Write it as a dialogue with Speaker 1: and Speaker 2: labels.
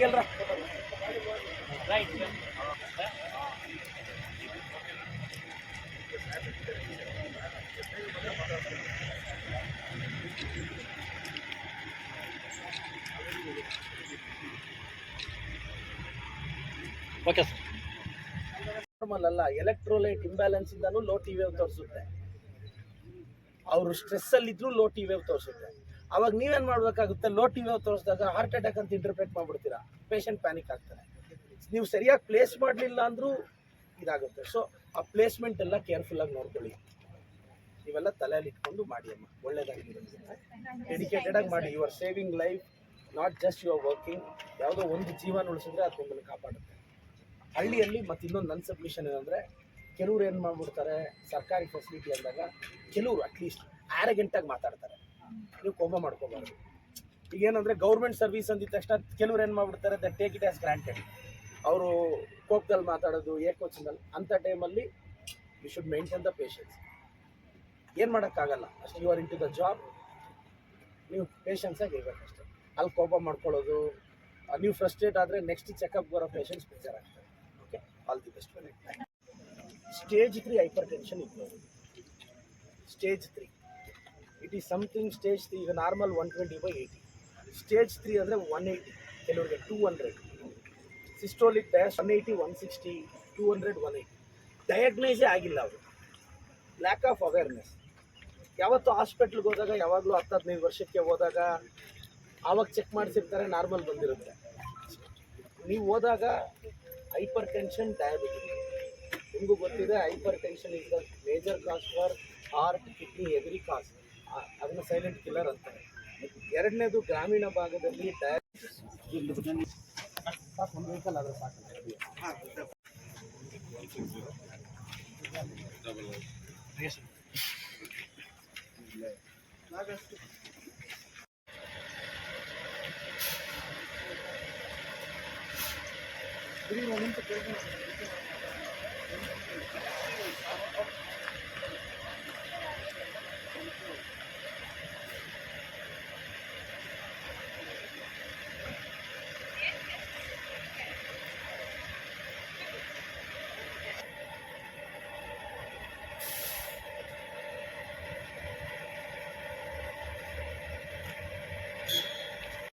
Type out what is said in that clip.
Speaker 1: ಗೆಲ್ರ.
Speaker 2: Normal ಅಲ್ಲ electrolyte imbalance ಇಂದಾನು low T wave ತೋರಿಸುತ್ತೆ. ಅವರು ಸ್ಟ್ರೆಸ್ ಅಲ್ಲಿ ಇದ್ರೂ ಲೋ ಟಿ ವೇವ್ ತೋರಿಸುತ್ತೆ. ಅವಾಗ ನೀವೇನು ಮಾಡಬೇಕಾಗುತ್ತೆ? ಲೋ ಟಿ ವಿ ತೋರಿಸಿದಾಗ ಹಾರ್ಟ್ ಅಟ್ಯಾಕ್ ಅಂತ ಇಂಟರ್ಪ್ರೇಟ್ ಮಾಡ್ಬಿಡ್ತೀರಾ? ಪೇಷಂಟ್ ಪ್ಯಾನಿಕ್ ಆಗ್ತಾರೆ. ನೀವು ಸರಿಯಾಗಿ ಪ್ಲೇಸ್ ಮಾಡಲಿಲ್ಲ ಅಂದ್ರೂ ಇದಾಗುತ್ತೆ. ಸೊ ಆ ಪ್ಲೇಸ್ಮೆಂಟ್ ಎಲ್ಲ ಕೇರ್ಫುಲ್ಲಾಗಿ ನೋಡ್ಕೊಳ್ಳಿ. ಇವೆಲ್ಲ ತಲೆಯಲ್ಲಿ ಇಟ್ಕೊಂಡು ಮಾಡಿ ಅಮ್ಮ. ಒಳ್ಳೇದಾಗಿ ಡೆಡಿಕೇಟೆಡ್ ಆಗಿ ಮಾಡಿ. Your saving life not just your working ಯಾವುದೋ ಒಂದು ಜೀವನ ಉಳಿಸಿದ್ರೆ ಅದು ನಿಮ್ಮನ್ನು ಕಾಪಾಡುತ್ತೆ. ಹಳ್ಳಿಯಲ್ಲಿ ಮತ್ತೆ ಇನ್ನೊಂದು ನನ್ನ ಸಬ್ಮಿಷನ್ ಏನಂದರೆ, ಕೆಲವ್ರು ಏನು ಮಾಡ್ಬಿಡ್ತಾರೆ, ಸರ್ಕಾರಿ ಫೆಸಿಲಿಟಿ ಅಂದಾಗ ಕೆಲವರು ಅಟ್ಲೀಸ್ಟ್ ಆ್ಯರಗೆಂಟಾಗಿ ಮಾತಾಡ್ತಾರೆ. ನೀವು ಕೋಪ ಮಾಡ್ಕೋಬಾರ್ದು. ಈಗ ಏನಂದ್ರೆ ಗೌರ್ಮೆಂಟ್ ಸರ್ವಿಸ್ ಅಂದಿದ ತಕ್ಷಣ ಕೆಲವ್ರು ಏನು ಮಾಡ್ಬಿಡ್ತಾರೆ that take it as granted ಅವರು ಕೋಪದಲ್ಲಿ ಮಾತಾಡೋದು ಏಕೋಚಿನಲ್ಲಿ ಅಂಥ ಟೈಮಲ್ಲಿ you should maintain the patience ಏನು ಮಾಡೋಕ್ಕಾಗಲ್ಲ. ಅಷ್ಟು you are in to the job ನೀವು ಪೇಷನ್ಸಾಗಿ ಅಷ್ಟೇ ಅಲ್ಲಿ ಕೋಪ ಮಾಡ್ಕೊಳ್ಳೋದು ನೀವು ಫ್ರಸ್ಟ್ರೇಟ್ ಆದರೆ ನೆಕ್ಸ್ಟ್ ಚೆಕಪ್ ಬರೋ patients ಬೇಜಾರಾಗ್ತದೆ okay all the best stage three hypertension ಇತ್ತು. Stage three it is something stage three ಈಗ normal one twenty by eighty stage three ಅಂದರೆ ಒನ್ ಏಯ್ಟಿ ಕೆಲವರಿಗೆ two hundred systolic Dias one eighty one sixty two hundred one eighty ಡಯಾಗ್ನೈಸೇ ಆಗಿಲ್ಲ ಅವರು. Lack of awareness ಯಾವತ್ತು ಹಾಸ್ಪಿಟ್ಲ್ಗೆ ಹೋದಾಗ, ಯಾವಾಗಲೂ ಹತ್ತು ಹದಿನೈದು ವರ್ಷಕ್ಕೆ ಹೋದಾಗ, ಆವಾಗ ಚೆಕ್ ಮಾಡಿಸಿರ್ತಾರೆ ನಾರ್ಮಲ್ ಬಂದಿರುತ್ತೆ. ನೀವು ಹೋದಾಗ ಹೈಪರ್ ಟೆನ್ಷನ್ ಡಯಾಬಿಟಿಸ್ ನಿಮಗೂ ಗೊತ್ತಿದೆ hypertension is the major cause for heart kidney every cause ಅದನ್ನು ಸೈಲೆಂಟ್ ಕಿಲ್ಲರ್ ಅಂತಾರೆ ಎರಡನೇದು ಗ್ರಾಮೀಣ ಭಾಗದಲ್ಲಿ ಡೈರೆಕ್ಟ್ ಸಾಕು.